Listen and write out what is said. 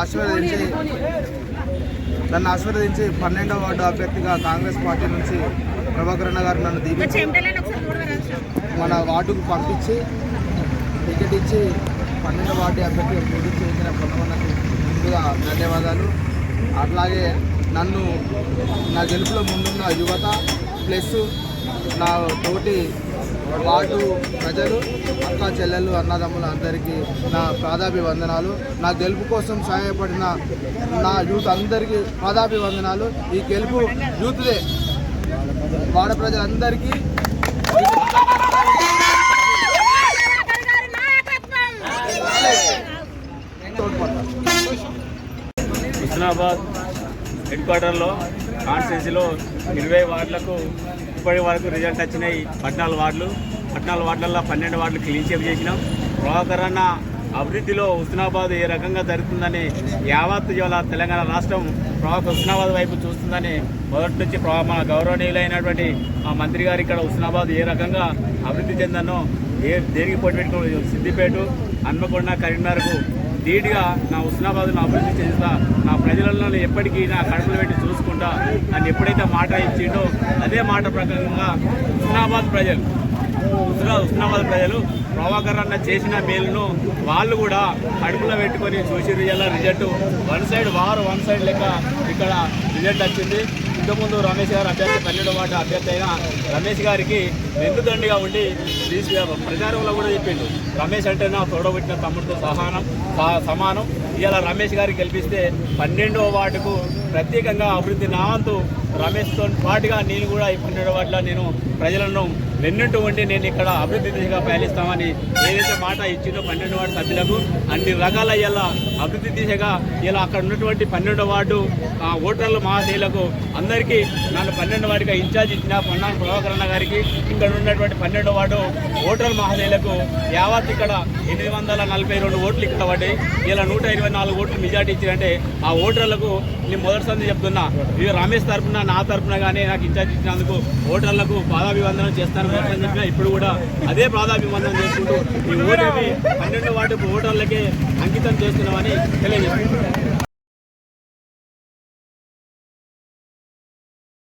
ఆశీర్వదించి నన్ను ఆశీర్వదించి పన్నెండవ వార్డు అభ్యర్థిగా కాంగ్రెస్ పార్టీ నుంచి ప్రభాకరణ గారు నన్ను దీవించి మన వార్డుకు పంపించి టికెట్ ఇచ్చి పన్నెండు వార్డు అభ్యర్థిగా పోటీ చేసిన కొంతమందికి ముందుగా ధన్యవాదాలు. అట్లాగే నన్ను నా గెలుపులో ముందున్న యువత ప్లస్ నా తోటి వార్డు ప్రజలు అక్క చెల్లెలు అన్నదమ్ములు అందరికీ నా పాదాభివందనాలు. నా గెలుపు కోసం సహాయపడిన నా యూత్ అందరికీ పాదాభివందనాలు. ఈ గెలుపు యూత్దే. వాడ ప్రజలందరికీ హుస్నాబాద్ హెడ్ క్వార్టర్లో కాన్స్టిట్యున్సీలో ఇరవై వార్డులకు ఇప్పటి వరకు రిజల్ట్ వచ్చినాయి పద్నాలుగు వార్డులు. పద్నాలుగు వార్డులలో పన్నెండు వార్డులు క్లీన్ చేప్ చేసినాం. ప్రభాకరన్న అభివృద్ధిలో హుస్నాబాద్ ఏ రకంగా జరుగుతుందని యావత్ ఇవాళ తెలంగాణ రాష్ట్రం ప్రభాకర్ హుస్నాబాద్ వైపు చూస్తుందని మొదటి నుంచి ప్రభా మన గౌరవనీయులైనటువంటి మా మంత్రి గారు ఇక్కడ హుస్నాబాద్ ఏ రకంగా అభివృద్ధి చెందనో ఏ దేనికి పోటీ పెట్టుకో సిద్దిపేట హన్మకొండ కరీంనగర్కు ధీటుగా నా ఉస్నాబాద్ను అభివృద్ధి చేస్తా నా ప్రజలలో ఎప్పటికీ నా కడుపులు పెట్టి చూసుకుంటా నన్ను ఎప్పుడైతే మాట ఇచ్చిండో అదే మాట ప్రకారంగా ఉస్నాబాద్ ప్రజలు ఉస్నా ఉస్నాబాద్ ప్రజలు ప్రభాకర్ అన్న చేసిన మేలును వాళ్ళు కూడా కడుపులో పెట్టుకొని చూసి రిజల్ట్ వన్ సైడ్ వారు వన్ సైడ్ లెక్క ఇక్కడ రిజల్ట్ వచ్చింది. ఇంతకుముందు రమేష్ గారు అభ్యర్థి పన్నెండు వాట అభ్యర్థి అయిన రమేష్ గారికి వెన్నుదండిగా ఉండి తీసి ప్రచారంలో కూడా చెప్పిండు రమేష్ అంటే నా తోడబెట్టిన తమ్ముడితో సహానం సహా- సమానం. ఇలా రమేష్ గారికి గెలిపిస్తే పన్నెండవ వార్డుకు ప్రత్యేకంగా అభివృద్ధి నాంతు రమేష్తో పాటుగా నేను కూడా ఈ పన్నెండు వాటిలో నేను ప్రజలను వెన్నంటూ ఉండి నేను ఇక్కడ అభివృద్ధి దిశగా పయనిస్తామని ఏదైతే మాట ఇచ్చిందో పన్నెండు వార్డు సభ్యులకు అన్ని రకాల ఇలా అభివృద్ధి దిశగా ఇలా అక్కడ ఉన్నటువంటి పన్నెండు వార్డు ఓటర్లు ఓటర్ల అందరి అందరికీ నన్ను పన్నెండు వార్డుగా ఇన్ఛార్జ్ ఇచ్చిన పొన్నాను ప్రభాకరణ గారికి ఇక్కడ ఉన్నటువంటి పన్నెండు వార్డు ఓటర్ల మహాశైలకు యావత్ ఇక్కడ ఎనిమిది వందల నలభై రెండు ఓట్లు ఇక్కడ పడ్డాయి. ఇలా నూట ఇరవై నాలుగు ఓట్లు మెజార్టీ ఇచ్చారంటే ఆ ఓటర్లకు నేను మొదటిసారి చెప్తున్నా ఇవి రమేష్ తరపున నా తరఫున కానీ నాకు ఇన్ఛార్జ్ ఇచ్చినందుకు ఓటర్లకు పాదాభివందనం చేస్తాను. మొదటి చెప్పిన ఇప్పుడు కూడా అదే పాదాభివందనం చేసుకుంటూ ఈ ఓటమి పన్నెండు వార్డు ఓటర్లకే అంకితం చేస్తున్నామని తెలియజేస్తున్నాను.